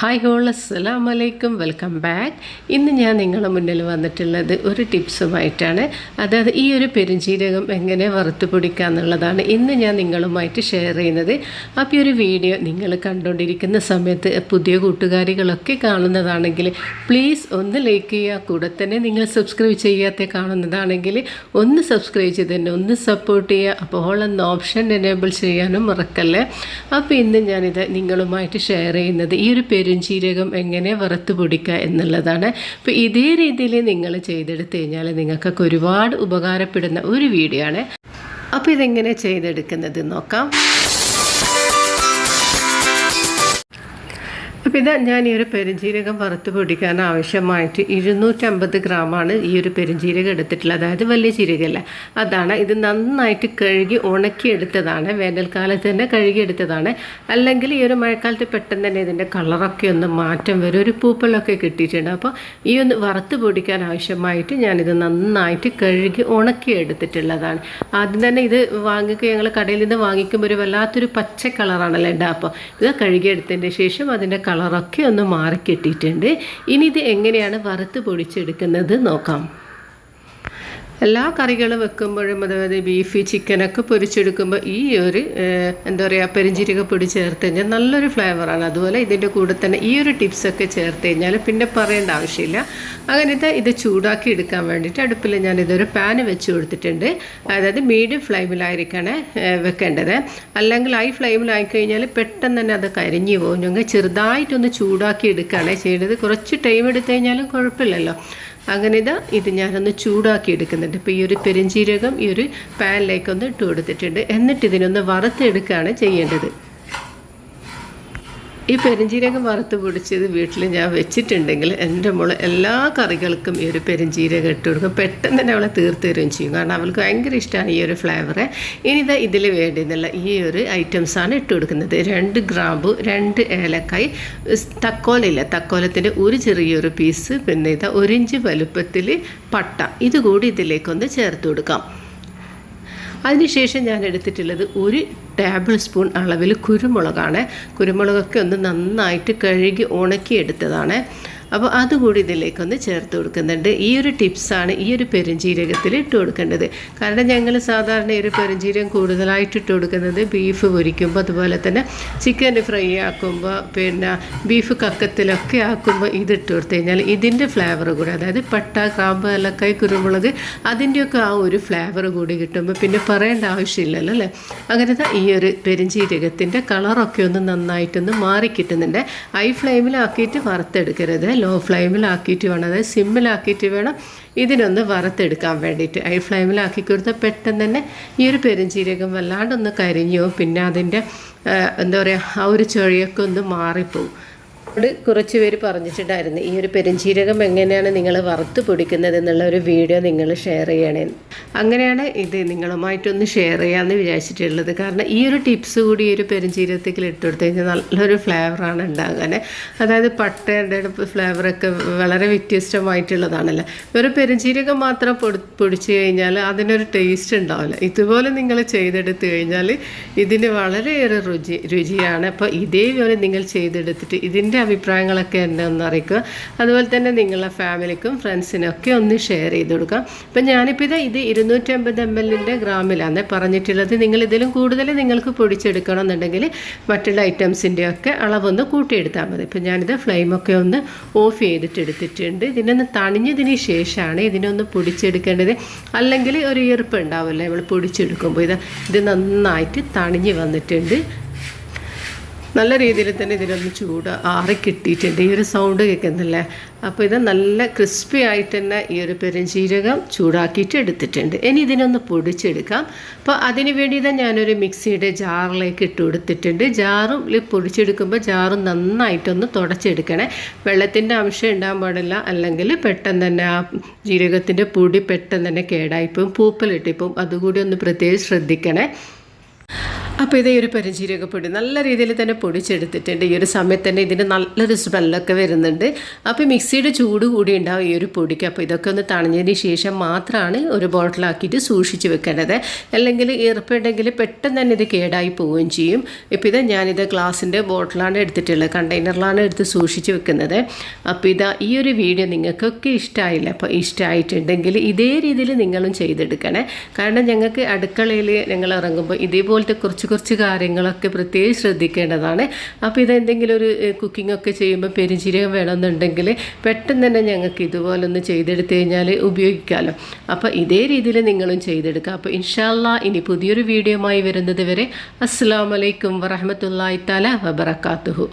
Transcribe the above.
Hi whole അസ്സലാം വലൈക്കും welcome back ഇന്ന് ഞാൻ നിങ്ങളുടെ മുന്നിൽ വന്നിട്ടുള്ളത് ഒരു ടിപ്സുമായിട്ടാണ്. അതായത് ഈ ഒരു പെരുംജീരകം എങ്ങനെ വറുത്ത് പൊടിക്കുക എന്നുള്ളതാണ് ഇന്ന് ഞാൻ നിങ്ങളുമായിട്ട് ഷെയർ ചെയ്യുന്നത്. അപ്പോൾ ഈ ഒരു വീഡിയോ നിങ്ങൾ കണ്ടുകൊണ്ടിരിക്കുന്ന സമയത്ത് പുതിയ കൂട്ടുകാരികളൊക്കെ കാണുന്നതാണെങ്കിൽ പ്ലീസ് ഒന്ന് ലൈക്ക് ചെയ്യുക. കൂടെ തന്നെ നിങ്ങൾ സബ്സ്ക്രൈബ് ചെയ്യാത്ത കാണുന്നതാണെങ്കിൽ ഒന്ന് സബ്സ്ക്രൈബ് ചെയ്ത് തന്നെ ഒന്ന് സപ്പോർട്ട് ചെയ്യുക. അപ്പോൾ ഓൾ ഓപ്ഷൻ എനേബിൾ ചെയ്യാനും മറക്കല്ലേ? അപ്പോൾ ഇന്ന് ഞാനിത് നിങ്ങളുമായിട്ട് ഷെയർ ചെയ്യുന്നത് ഈ ഒരു പെരുംജീരകം എങ്ങനെ വറുത്ത് പൊടിക്കുക എന്നുള്ളതാണ്. അപ്പോൾ ഇതേ രീതിയിൽ നിങ്ങൾ ചെയ്തെടുത്ത് കഴിഞ്ഞാൽ നിങ്ങൾക്കൊക്കെ ഒരുപാട് ഉപകാരപ്പെടുന്ന ഒരു വീഡിയോ ആണ്. അപ്പോൾ ഇതെങ്ങനെ ചെയ്തെടുക്കുന്നത് നോക്കാം. അപ്പോൾ ഇത് ഞാൻ ഈ ഒരു പെരുംജീരകം വറുത്ത് പൊടിക്കാൻ ആവശ്യമായിട്ട് ഇരുന്നൂറ്റമ്പത് ഗ്രാമാണ് ഈ ഒരു പെരുംജീരകം എടുത്തിട്ടുള്ളത്. അതായത് വലിയ ജീരകമല്ല അതാണ് ഇത് നന്നായിട്ട് കഴുകി ഉണക്കിയെടുത്തതാണ്. വേനൽക്കാലത്ത് തന്നെ കഴുകിയെടുത്തതാണ്. അല്ലെങ്കിൽ ഈ ഒരു മഴക്കാലത്ത് പെട്ടെന്ന് തന്നെ ഇതിന്റെ കളറൊക്കെ ഒന്ന് മാറ്റം വരും. ഒരു പൂപ്പലൊക്കെ കിട്ടിയിട്ടുണ്ട്. അപ്പോൾ ഈ ഒന്ന് വറുത്ത് പൊടിക്കാൻ ആവശ്യമായിട്ട് ഞാനിത് നന്നായിട്ട് കഴുകി ഉണക്കിയെടുത്തിട്ടുള്ളതാണ്. ആദ്യം തന്നെ ഇത് വാങ്ങിക്കുക ഞങ്ങൾ കടയിൽ നിന്ന് വാങ്ങിക്കുമ്പോൾ ഒരു വല്ലാത്തൊരു പച്ച കളറാണല്ലോ അപ്പോൾ ഇത് കഴുകിയെടുത്തതിന്റെ ശേഷം അതിന്റെ കളറൊക്കെ ഒന്ന് മാറിക്കിട്ടിയിട്ടുണ്ട്. ഇനി ഇത് എങ്ങനെയാണ് വറുത്ത് പൊടിച്ചെടുക്കുന്നത് നോക്കാം. എല്ലാ കറികളും വെക്കുമ്പോഴും അതായത് ബീഫ് ചിക്കനൊക്കെ പൊരിച്ചെടുക്കുമ്പോൾ ഈ ഒരു എന്താ പറയുക പെരിഞ്ചീരക പൊടി ചേർത്ത് കഴിഞ്ഞാൽ നല്ലൊരു ഫ്ലേവറാണ് അതുപോലെ ഇതിന്റെ കൂടെ തന്നെ ഈ ഒരു ടിപ്സൊക്കെ ചേർത്ത് കഴിഞ്ഞാൽ പിന്നെ പറയേണ്ട ആവശ്യമില്ല. അങ്ങനത്തെ ഇത് ചൂടാക്കി എടുക്കാൻ വേണ്ടിയിട്ട് അടുപ്പിൽ ഞാൻ ഇതൊരു പാന് വെച്ച് കൊടുത്തിട്ടുണ്ട്. അതായത് മീഡിയം ഫ്ലെയിമിലായിരിക്കണേ വെക്കേണ്ടത്. അല്ലെങ്കിൽ ഹൈ ഫ്ലെയിമിലായി കഴിഞ്ഞാൽ പെട്ടെന്ന് തന്നെ അത് കരിഞ്ഞു പോകും. ഞങ്ങൾ ചെറുതായിട്ടൊന്ന് ചൂടാക്കി എടുക്കുകയാണ് ചെയ്യേണ്ടത്. കുറച്ച് ടൈം എടുത്തു കഴിഞ്ഞാലും കുഴപ്പമില്ലല്ലോ. അങ്ങനെ ഇതാ ഇത് ഞാനൊന്ന് ചൂടാക്കി എടുക്കുന്നുണ്ട്. ഇപ്പോൾ ഈ ഒരു പെരുംജീരകം ഈ ഒരു പാനിലേക്കൊന്ന് ഇട്ട് കൊടുത്തിട്ടുണ്ട്. എന്നിട്ട് ഇതിനൊന്ന് വറുത്തെടുക്കുകയാണ് ചെയ്യേണ്ടത്. ഈ പെരുംജീരകം വറുത്ത് പൊടിച്ചത് വീട്ടിൽ ഞാൻ വെച്ചിട്ടുണ്ടെങ്കിൽ എന്റെ മോൾ എല്ലാ കറികൾക്കും ഈ ഒരു പെരുംജീരകം ഇട്ട് കൊടുക്കും. പെട്ടെന്ന് തന്നെ അവളെ തീർത്ത് തരുകയും ചെയ്യും. കാരണം അവൾക്ക് ഭയങ്കര ഇഷ്ടമാണ് ഈ ഒരു ഫ്ലേവർ ഇനി ഇതാ ഇതിൽ വേണ്ടിയെന്നുള്ള ഈ ഒരു ഐറ്റംസാണ് ഇട്ട് കൊടുക്കുന്നത്. രണ്ട് ഗ്രാമ്പു രണ്ട് ഏലക്കായ് തക്കോലില്ല തക്കോലത്തിന്റെ ഒരു ചെറിയൊരു പീസ് പിന്നെ ഇതാ ഒരിഞ്ച് വലുപ്പത്തിൽ പട്ട. ഇതുകൂടി ഇതിലേക്കൊന്ന് ചേർത്ത് കൊടുക്കാം. അതിനുശേഷം ഞാൻ എടുത്തിട്ടുള്ളത് ഒരു ടേബിൾ സ്പൂൺ അളവിൽ കുരുമുളകാണ്. കുരുമുളകൊക്കെ ഒന്ന് നന്നായിട്ട് കഴുകി ഉണക്കി എടുത്തതാണ് അപ്പോൾ അതുകൂടി ഇതിലേക്കൊന്ന് ചേർത്ത് കൊടുക്കുന്നുണ്ട്. ഈ ഒരു ടിപ്സാണ് ഈ ഒരു പെരുംജീരകത്തിൽ ഇട്ട് കൊടുക്കേണ്ടത്. കാരണം ഞങ്ങൾ സാധാരണ ഒരു പെരുംജീരകം കൂടുതലായിട്ട് ഇട്ട് കൊടുക്കുന്നത് ബീഫ് പൊരിക്കുമ്പോൾ അതുപോലെ തന്നെ ചിക്കൻ ഫ്രൈ ആക്കുമ്പോൾ പിന്നെ ബീഫ് കക്കത്തിലൊക്കെ ആക്കുമ്പോൾ ഇതിട്ട് കൊടുത്തു കഴിഞ്ഞാൽ ഇതിന്റെ ഫ്ലേവർ കൂടി അതായത് പട്ട കാമ്പ് ഏലക്കായ് കുരുമുളക് അതിന്റെയൊക്കെ ആ ഒരു ഫ്ലേവർ കൂടി കിട്ടുമ്പോൾ പിന്നെ പറയേണ്ട ആവശ്യമില്ലല്ലോ അല്ലേ? അങ്ങനത്തെ ഈ ഒരു പെരുംജീരകത്തിന്റെ കളറൊക്കെ ഒന്ന് നന്നായിട്ടൊന്ന് മാറി കിട്ടുന്നുണ്ട്. ഹൈ ഫ്ലെയിമിലാക്കിയിട്ട് വറുത്തെടുക്കരുത് ലോ ഫ്ലെയിമിലാക്കിയിട്ട് വേണം. അതായത് സിമ്മിലാക്കിയിട്ട് വേണം ഇതിനൊന്ന് വറുത്തെടുക്കാൻ വേണ്ടിയിട്ട്. ഹൈ ഫ്ലെയിമിലാക്കി കൊടുത്താൽ പെട്ടെന്ന് തന്നെ ഈ ഒരു പെരുംജീരകം വല്ലാണ്ടൊന്ന് കരിഞ്ഞു പിന്നെ അതിന്റെ എന്താ പറയുക ആ ഒരു ചുഴയൊക്കെ ഒന്ന് മാറിപ്പോവും. കുറച്ച് പേര് പറഞ്ഞിട്ടുണ്ടായിരുന്നു ഈ ഒരു പെരുംജീരകം എങ്ങനെയാണ് നിങ്ങൾ വറുത്ത് പൊടിക്കുന്നത് എന്നുള്ള ഒരു വീഡിയോ നിങ്ങൾ ഷെയർ ചെയ്യണേ? അങ്ങനെയാണ് ഇത് നിങ്ങളുമായിട്ടൊന്ന് ഷെയർ ചെയ്യാമെന്ന് വിചാരിച്ചിട്ടുള്ളത്. കാരണം ഈ ഒരു ടിപ്സ് കൂടി ഈ ഒരു പെരുംജീരകത്തേക്ക് ഇട്ട് കൊടുത്തു കഴിഞ്ഞാൽ നല്ലൊരു ഫ്ലേവറാണ് ഉണ്ടാകാൻ അതായത് പട്ടയുടെ ഫ്ലേവറൊക്കെ വളരെ വ്യത്യസ്തമായിട്ടുള്ളതാണല്ലോ. ഒരു പെരുംജീരകം മാത്രം പൊടി പൊടിച്ച് കഴിഞ്ഞാൽ അതിനൊരു ടേസ്റ്റ് ഉണ്ടാവില്ല. ഇതുപോലെ നിങ്ങൾ ചെയ്തെടുത്ത് കഴിഞ്ഞാൽ ഇതിന് വളരെയേറെ രുചി രുചിയാണ്. അപ്പോൾ ഇതേപോലെ നിങ്ങൾ ചെയ്തെടുത്തിട്ട് ഇതിന്റെ അഭിപ്രായങ്ങളൊക്കെ എന്നെ ഒന്ന് അറിയിക്കുക. അതുപോലെ തന്നെ നിങ്ങളുടെ ഫാമിലിക്കും ഫ്രണ്ട്സിനൊക്കെ ഒന്ന് ഷെയർ ചെയ്ത് കൊടുക്കാം അപ്പം ഞാനിപ്പോൾ ഇത് ഇത് ഇരുന്നൂറ്റമ്പത് എം എല്ലിന്റെ ഗ്രാമിലാണ് പറഞ്ഞിട്ടുള്ളത്. നിങ്ങൾ ഇതിലും കൂടുതൽ നിങ്ങൾക്ക് പൊടിച്ചെടുക്കണം എന്നുണ്ടെങ്കിൽ മറ്റുള്ള ഐറ്റംസിന്റെ ഒക്കെ അളവൊന്ന് കൂട്ടിയെടുത്താൽ മതി. ഇപ്പം ഞാനിത് ഫ്ലെയിമൊക്കെ ഒന്ന് ഓഫ് ചെയ്തിട്ട് എടുത്തിട്ടുണ്ട് ഇതിനൊന്ന് തണിഞ്ഞതിന് ശേഷമാണ് ഇതിനൊന്ന് പൊടിച്ചെടുക്കേണ്ടത്. അല്ലെങ്കിൽ ഒരു ഈർപ്പ് ഉണ്ടാവില്ലേ? നമ്മൾ പൊടിച്ചെടുക്കുമ്പോൾ ഇത് ഇത് നന്നായിട്ട് തണിഞ്ഞ് വന്നിട്ടുണ്ട്. നല്ല രീതിയിൽ തന്നെ ഇതിനൊന്ന് ചൂട് ആറി കിട്ടിയിട്ടുണ്ട്. ഈ ഒരു സൗണ്ട് കേൾക്കുന്നില്ലേ? അപ്പോൾ ഇത് നല്ല ക്രിസ്പി ആയിട്ട് തന്നെ ഈ ഒരു പെരുംജീരകം ചൂടാക്കിയിട്ട് എടുത്തിട്ടുണ്ട്. ഇനി ഇതിനൊന്ന് പൊടിച്ചെടുക്കാം. അപ്പോൾ അതിന് വേണ്ടി തന്നെ ഞാനൊരു മിക്സിയുടെ ജാറിലേക്ക് ഇട്ട് കൊടുത്തിട്ടുണ്ട്. ജാറും പൊടിച്ചെടുക്കുമ്പോൾ ജാറും നന്നായിട്ടൊന്ന് തുടച്ചെടുക്കണേ. വെള്ളത്തിന്റെ അംശം ഉണ്ടാകാൻ പാടില്ല. അല്ലെങ്കിൽ പെട്ടെന്ന് തന്നെ ആ ജീരകത്തിന്റെ പൊടി പെട്ടെന്ന് തന്നെ കേടായിപ്പോവും. പൂപ്പലിട്ടിപ്പോവും. അതുകൂടി ഒന്ന് പ്രത്യേകം ശ്രദ്ധിക്കണേ. അപ്പോൾ ഇതേ ഒരു പെരുംജീരക പൊടി നല്ല രീതിയിൽ തന്നെ പൊടിച്ചെടുത്തിട്ടുണ്ട്. ഈ ഒരു സമയത്ത് തന്നെ ഇതിന് നല്ലൊരു സ്മെല്ലൊക്കെ വരുന്നുണ്ട്. അപ്പോൾ മിക്സിയുടെ ചൂട് കൂടി ഉണ്ടാവും ഈ ഒരു പൊടിക്ക്. അപ്പോൾ ഇതൊക്കെ ഒന്ന് തണിഞ്ഞതിന് ശേഷം മാത്രമാണ് ഒരു ബോട്ടിലാക്കിയിട്ട് സൂക്ഷിച്ച് വെക്കേണ്ടത്. അല്ലെങ്കിൽ ഈർപ്പുണ്ടെങ്കിൽ പെട്ടെന്ന് തന്നെ ഇത് കേടായി പോവുകയും ചെയ്യും. ഇപ്പോൾ ഇത് ഞാനിത് ഗ്ലാസിന്റെ ബോട്ടിലാണ് എടുത്തിട്ടുള്ളത്. കണ്ടെയ്നറിലാണ് എടുത്ത് സൂക്ഷിച്ച് വെക്കുന്നത്. അപ്പോൾ ഇതാ ഈ ഒരു വീഡിയോ നിങ്ങൾക്കൊക്കെ ഇഷ്ടമായില്ല അപ്പോൾ ഇഷ്ടമായിട്ടുണ്ടെങ്കിൽ ഇതേ രീതിയിൽ നിങ്ങളും ചെയ്തെടുക്കണേ. കാരണം ഞങ്ങൾക്ക് അടുക്കളയിൽ ഞങ്ങൾ ഇറങ്ങുമ്പോൾ ഇതേപോലത്തെ കുറച്ച് കുറച്ച് കാര്യങ്ങളൊക്കെ പ്രത്യേകം ശ്രദ്ധിക്കേണ്ടതാണ്. അപ്പോൾ ഇതെന്തെങ്കിലും ഒരു കുക്കിംഗ് ഒക്കെ ചെയ്യുമ്പോൾ പെരുംജീരകം വേണമെന്നുണ്ടെങ്കിൽ പെട്ടെന്ന് തന്നെ ഞങ്ങൾക്ക് ഇതുപോലെ ഒന്ന് ചെയ്തെടുത്ത് കഴിഞ്ഞാൽ ഉപയോഗിക്കാമല്ലോ അപ്പോൾ ഇതേ രീതിയിൽ നിങ്ങളും ചെയ്തെടുക്കുക അപ്പോൾ ഇൻഷാല്ല ഇനി പുതിയൊരു വീഡിയോയുമായി വരുന്നത് വരെ അസ്സാം വലൈക്കും വറഹമത്തല്ലാ തല വബർക്കാത്തുഹു